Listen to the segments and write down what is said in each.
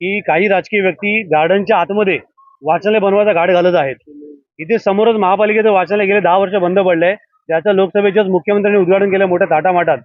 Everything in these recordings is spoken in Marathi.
की काही राजकीय व्यक्ती गार्डनच्या आतमध्ये वाचनालय बनवायचा घाट घालत आहेत. इथे समोरच महापालिकेचं वाचनालय गेले दहा वर्ष बंद पडलंय. त्याचं लोकसभेच्याच मुख्यमंत्र्यांनी उद्घाटन केलं मोठ्या थाटामाटात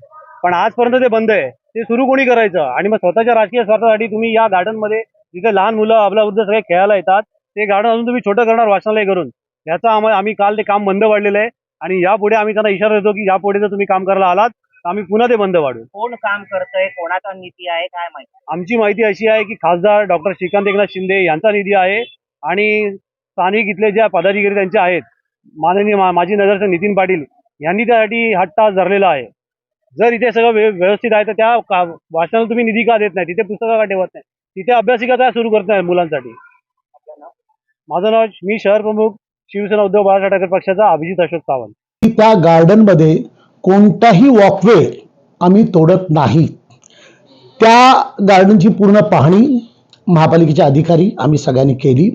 पण आजपर्यंत ते बंद आहे. ते सुरू कोणी करायचं? आणि मग स्वतःच्या राजकीय स्वार्थासाठी तुम्ही या गार्डनमध्ये जिथे लहान मुलं आपल्या वृद्ध सगळे खेळायला येतात. ते गार्डन अजून तुम्ही छोटं करणार वाचनालय करून. याचा आम्हाला आम्ही काल ते काम बंद पाडलेलं आहे. आणि यापुढे आम्ही त्यांना इशारा देतो की यापुढे जर तुम्ही काम करायला आलात तर आम्ही पुन्हा ते बंद पाडू कोण काम करतंय कोणाचा निधी आहे काय माहिती? आमची माहिती अशी आहे की खासदार डॉक्टर श्रीकांत एकनाथ शिंदे यांचा निधी आहे आणि स्थानिक इथले ज्या पदाधिकारी त्यांचे आहेत माननीय मा- माजी नगरसेवक नितीन पाटील यांनी त्यासाठी हट्टास धरलेला आहे. जर इथे सगळं व्यव- व्यवस्थित आहे तर त्या का- वाचनाला तुम्ही निधी का देत नाही? तिथे पुस्तकं का ठेवत नाही? तिथे अभ्यासिका काय सुरू करत नाही मुलांसाठी? माझं नाव मी शहर प्रमुख शिवसेना उद्धव बाळासाहेब ठाकरे पक्षाचा अभिजित अशोक सावंत. की त्या गार्डनमध्ये कोणताही वॉकवे आम्ही तोडत नाही. त्या गार्डनची पूर्ण पाहणी महापालिकेचे अधिकारी आम्ही सगळ्यांनी केली.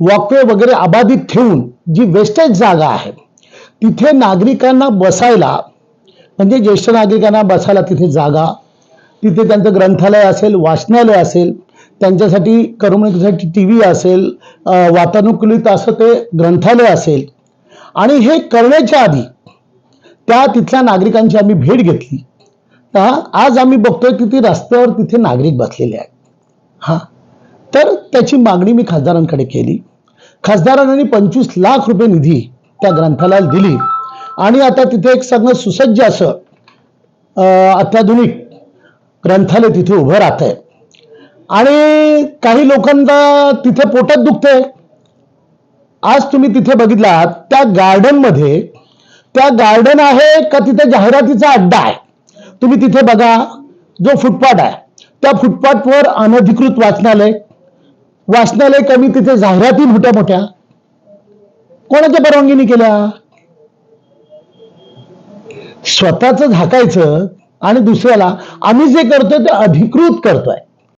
वॉकवे वगैरे अबाधित ठेवून जी वेस्टेज जागा आहे तिथे नागरिकांना बसायला म्हणजे ज्येष्ठ नागरिकांना बसायला तिथे जागा तिथे त्यांचं ग्रंथालय असेल वाचनालय असेल त्यांच्यासाठी करमणुकीसाठी टी व्ही असेल वातानुकूलित असं ते ग्रंथालय असेल. आणि हे करण्याच्या आधी त्या तिथल्या नागरिकांची आम्ही भेट घेतली. आज आम्ही बघतोय की ती रस्त्यावर तिथे नागरिक बसलेले आहेत. हा. तर त्याची मागणी मी खासदारांकडे केली. खासदारांनी पंचवीस लाख रुपये निधी त्या ग्रंथालयाला दिली. आणि आता तिथे एक सगळं सुसज्ज असं अत्याधुनिक ग्रंथालय तिथे उभं राहत आहे आणि काही लोकांना तिथे पोटात दुखतंय. आज तुम्ही तिथे बघितलात त्या गार्डनमध्ये त्या गार्डन आहे का तिथे जाहिरातीचा अड्डा आहे? तुम्ही तिथे बघा जो फुटपाथ आहे. त्या फुटपाथवर अनधिकृत वाचनालय. वाचनालय कमी तिथे जाहिराती मोठ्या मोठ्या कोणाच्या परवानगीने केल्या? स्वतःच झाकायचं आणि दुसऱ्याला आम्ही जे करतोय ते अधिकृत करतोय.